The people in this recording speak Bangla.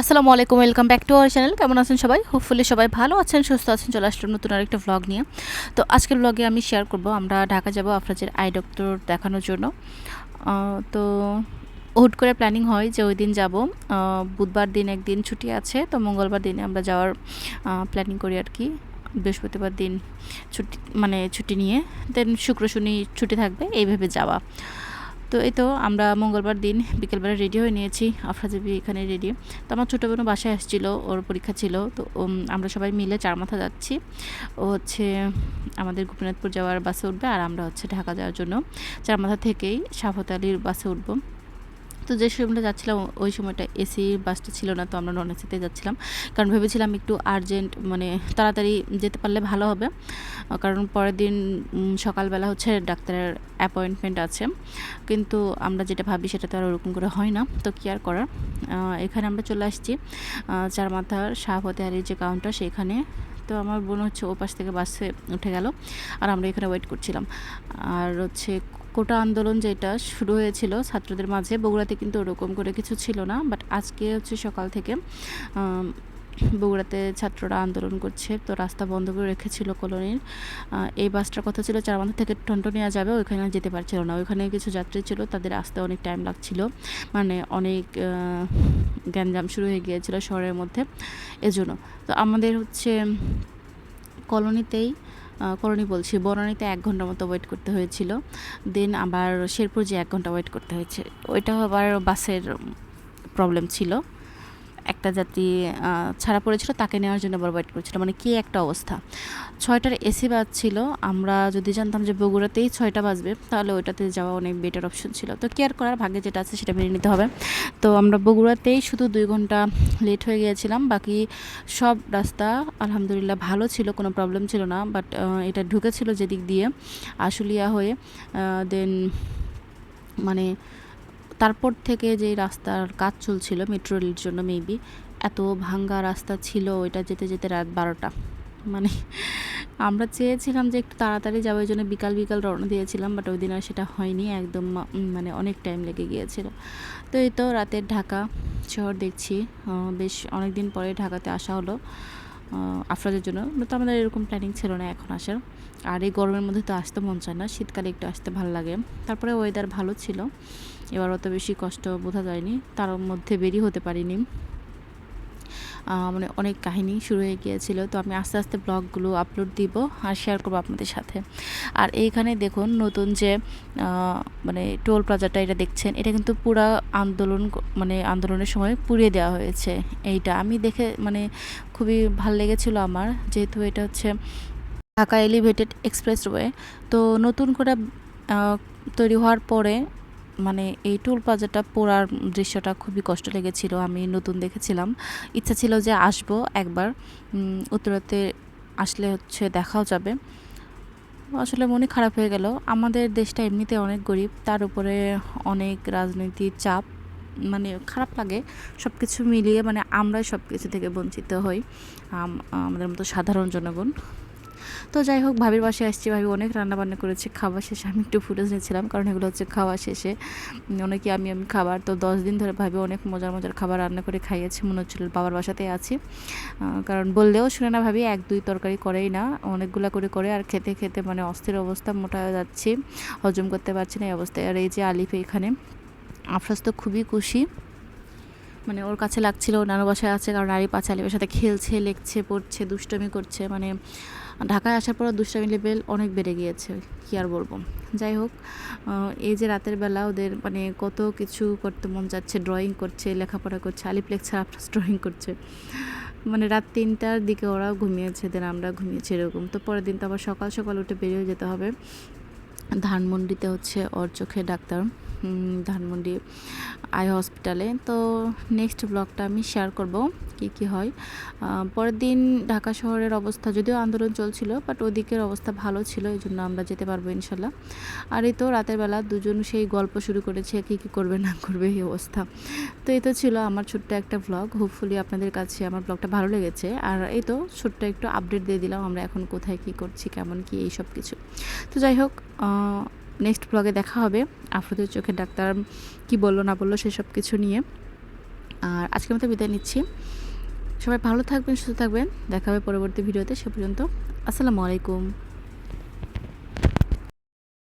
আসসালামু আলাইকুম, welcome back to our channel. কেমন আছেন সবাই? হোপফুলি সবাই ভালো আছেন, সুস্থ আছেন, চলে আসলাম নতুন আরেকটা ভ্লগ নিয়ে। তো আজকের ব্লগে আমি শেয়ার করব, আমরা ঢাকা যাব আফরাজের আই ডক্টর দেখানোর জন্য। তো হুট করে প্ল্যানিং হয় যে ওই দিন যাব। বুধবার দিন একদিন ছুটি আছে, তো মঙ্গলবার দিনে আমরা যাওয়ার প্ল্যানিং করি আর কি। বৃহস্পতিবার দিন ছুটি মানে ছুটি নিয়ে। দেন শুক্র, শনি ছুটি থাকবে এইভাবে যাওয়া। তো এই তো আমরা মঙ্গলবার দিন বিকেলবেলা রেডি হয়ে নিয়েছি। আফরাজাবি এখানে রেডি তো আমার ছোটো বোনও বাসায় আসছিল, ওর পরীক্ষা ছিল। তো আমরা সবাই মিলে চার মাথা যাচ্ছি। ও হচ্ছে আমাদের গোপীনাথপুর যাওয়ার বাসে উঠবে আর আমরা হচ্ছে ঢাকা যাওয়ার জন্য। চার মাথা থেকেই সাফত আলীর বাসে উঠবো। তো যে সময়টা যাচ্ছিলাম, ওই সময়টা এসি বাসটা ছিল না, তো আমরা নন এসিতে যাচ্ছিলাম। কারণ ভেবেছিলাম একটু আর্জেন্ট মানে তাড়াতাড়ি যেতে পারলে ভালো হবে। কারণ পরের দিন সকালবেলা হচ্ছে ডাক্তারের অ্যাপয়েন্টমেন্ট আছে। কিন্তু আমরা যেটা ভাবি সেটা তো আর ওরকম করে হয় না, তো কি আর করার? এখানে আমরা চলে আসছি চার মাথার শাহপতে আলীর যে কাউন্টার সেখানে। তো আমার বোন হচ্ছে ও পাশ থেকে বাসে উঠে গেল, আর আমরা এখানে ওয়েট করছিলাম। আর হচ্ছে কোটা আন্দোলন যেটা শুরু হয়েছিল ছাত্রদের মাঝে, বগুড়াতে কিন্তু ওরকম করে কিছু ছিল না বাট আজকে হচ্ছে সকাল থেকে বগুড়াতে ছাত্ররা আন্দোলন করছে, তো রাস্তা বন্ধ করে রেখেছিল কলোনির। এই বাসটার কথা ছিল চারমাথা থেকে টন্টনিয়া যাবে, ওইখানে যেতে পারছিল না। ওইখানে কিছু যাত্রী ছিল, তাদের আসতে অনেক টাইম লাগছিল। মানে অনেক গ্যাঞ্জাম শুরু হয়ে গিয়েছিল শহরের মধ্যে, এজন্য। তো আমাদের হচ্ছে কলোনিতেই কলোনি বলছি, বনানীতে এক ঘণ্টার মতো ওয়েট করতে হয়েছিল। দেন আবার শেরপুর যে এক ঘণ্টা ওয়েট করতে হয়েছে। ওইটা আবার বাসের প্রবলেম ছিল। একটা আহ, ছাড়া পড়েছিল তাকে নেওয়ার জন্য আবার ওয়েট করছিল। মানে কি একটা অবস্থা? ছয়টার এসি বাস ছিল আমরা যদি জানতাম যে বগুড়াতেই ছয়টা বাজবে তাহলে ওইটাতে যাওয়া অনেক বেটার অপশন ছিল। তো কেয়ার করার? ভাগ্যে যেটা আছে সেটা মেনে নিতে হবে। তো আমরা বগুড়াতেই শুধু দুই ঘণ্টা লেট হয়ে গিয়েছিলাম বাকি সব রাস্তা আলহামদুলিল্লাহ ভালো ছিল কোনো প্রবলেম ছিল না। বাট এটা ঢুকেছিল যেদিক দিয়ে আশুলিয়া হয়ে দেন মানে তারপর থেকে যে রাস্তার কাজ চলছিল মেট্রো রেলের জন্য মেবি এত ভাঙ্গা রাস্তা ছিল ওইটা যেতে যেতে রাত বারোটা। মানে আমরা চেয়েছিলাম যে একটু তাড়াতাড়ি যাব, ওই জন্য বিকাল বিকাল রওনা দিয়েছিলাম বাট ওই দিন আর সেটা হয়নি, একদম মানে অনেক টাইম লেগে গিয়েছিল। তো এই তো রাতের ঢাকা শহর দেখছি। বেশ অনেক দিন পরে ঢাকাতে আসা হলো। আফরাজের জন্য। তো আমাদের এরকম প্ল্যানিং ছিল না এখন আসার। আর এই গরমের মধ্যে তো আসতে মন চায় না। শীতকালে একটু আসতে ভালো লাগে। তারপরে ওয়েদার ভালো ছিল। এবার অত বেশি কষ্ট বোঝা যায়নি। তার মধ্যে বেরি হতে পারিনি। মানে অনেক কাহিনী শুরু হয়ে গিয়েছিল। তো আমি আস্তে আস্তে ব্লগগুলো আপলোড দিব আর শেয়ার করব আপনাদের সাথে। আর এইখানে দেখুন নতুন যে মানে টোল প্লাজাটা এটা দেখছেন, এটা কিন্তু পুরা আন্দোলন মানে আন্দোলনের সময় পুড়িয়ে দেওয়া হয়েছে এইটা। আমি দেখে মানে খুবই ভালো লেগেছিল আমার, যেহেতু এটা হচ্ছে ঢাকা এলিভেটেড এক্সপ্রেসওয়ে। তো নতুন করে তৈরি হওয়ার পরে মানে এই টুল প্লাজাটা পোড়ার দৃশ্যটা খুবই কষ্ট লেগেছিল, আমি নতুন দেখেছিলাম। ইচ্ছা ছিল যে আসব একবার উত্তরাতে আসলে হচ্ছে দেখাও যাবে। আসলে মনে খারাপ হয়ে গেল। আমাদের দেশটা এমনিতে অনেক গরিব, তার উপরে অনেক রাজনৈতিক চাপ মানে খারাপ লাগে। সব কিছু মিলিয়ে মানে আমরাই সব কিছু থেকে বঞ্চিত হই আমাদের মতো সাধারণ জনগণ। তো যাই হোক, ভাবির বাসায় আসছি। ভাবি অনেক রান্না বান্না করেছে, খাবার শেষে আমি একটু ফুটেজ নিয়েছিলাম, কারণ এগুলো হচ্ছে খাওয়া শেষে। অনেকে আমি আমি খাবার, তো দশ দিন ধরে ভাবি অনেক মজার মজার খাবার রান্না করে খাইয়েছে, মনে হচ্ছিল বাবার বাসাতেই আছি। কারণ বললেও শুনে না ভাবি, এক, দুই তরকারি করেই না, অনেকগুলো করে করে আর খেতে খেতে মানে অস্থির অবস্থা, মোটা হয়ে যাচ্ছি, হজম করতে পারছি না এই অবস্থায়। আর এই যে আলিফ এখানে, আফরাজ তো খুবই খুশি। মানে ওর কাছে লাগছিল, নানু বাসায় আছে, কারণ আরিফ আছে, আলিফের সাথে খেলছে, লেখছে, পড়ছে, দুষ্টমি করছে মানে ঢাকায় আসার পর দুষ্টামি লেভেল অনেক বেড়ে গিয়েছে, কি আর বলব। যাই হোক এই যে রাতের বেলা ওদের মানে কত কিছু করতে মন যাচ্ছে ড্রয়িং করছে, লেখাপড়া করছে আলিপ লেখছে আফরাজ ড্রয়িং করছে। মানে রাত তিনটার দিকে ওরা ঘুমিয়েছে, দেন আমরা ঘুমিয়েছি এরকম। তো পরের দিন তো আবার সকাল সকাল উঠে বেরিয়ে যেতে হবে। ধানমন্ডিতে হচ্ছে ওর চোখে ডাক্তার ধানমন্ডি আই হসপিটালে। তো নেক্সট ব্লগটা আমি শেয়ার করব। কি কি হয়? পরের দিন ঢাকা শহরের অবস্থা যদিও আন্দোলন চলছিল বাট ওদিকের অবস্থা ভালো ছিল এই জন্য আমরা যেতে পারব ইনশাল্লাহ। আর এই তো রাতের বেলা দুজন সেই গল্প শুরু করেছে, কি কি করবে, না করবে এই অবস্থা। তো এই তো ছিল আমার ছোট্ট একটা ব্লগ হোপফুলি আপনাদের কাছে আমার ব্লগটা ভালো লেগেছে। আর এই তো ছোট্ট একটু আপডেট দিয়ে দিলাম, আমরা এখন কোথায়, কি করছি, কেমন, কি, এই সব কিছু। তো যাই হোক নেক্সট ব্লগে দেখা হবে। আফরোদের চোখের ডাক্তার কি বলল, না বলল, সেসব কিছু নিয়ে। আর আজকের মতো বিদায় নিচ্ছি। সবাই ভালো থাকবেন সুস্থ থাকবেন। দেখা হবে পরবর্তী ভিডিওতে সে পর্যন্ত আসসালামু আলাইকুম।